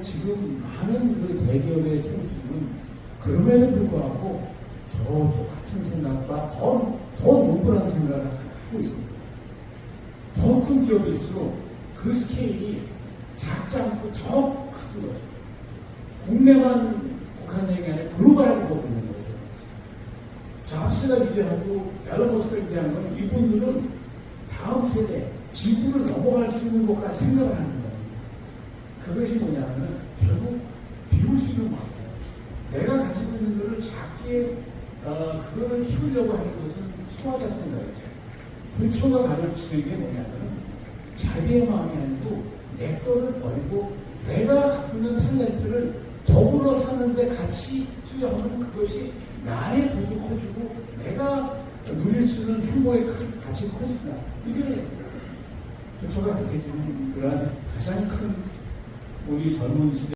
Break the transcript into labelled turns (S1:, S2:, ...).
S1: 지금 많은 그 대기업의 총수들은 그럼에도 불구하고 저 똑같은 생각과 더, 더 노블한 생각을 하고 있습니다. 더 큰 기업일수록 그 스케일이 작지 않고 더 큰 거죠. 국내만 국한된 게 아니라 글로벌하게 보고 있는 거죠. 잡스가 기대하고 앨런 머스크가 기대하는 건 이분들은 다음 세대, 지구를 넘어갈 수 있는 것까지 생각을 하는 겁니다. 그것이 뭐냐면 결국 비울 수 있는 거예요. 내가 가지고 있는 것을 작게 어, 그거를 키우려고 하는 것은 소화자 생각이죠. 부처가 가르치는 게 뭐냐면 자기의 마음이 아니고 내 거를 버리고 내가 갖고 있는 탤런트를 더불어 사는데 같이 투여하면 그것이 나의 부도 커지고 내가 누릴 수 있는 행복의 큰 가치 커진다. 이게 부처가 가르쳐주는 그러한 가장 큰 우리 젊은 시대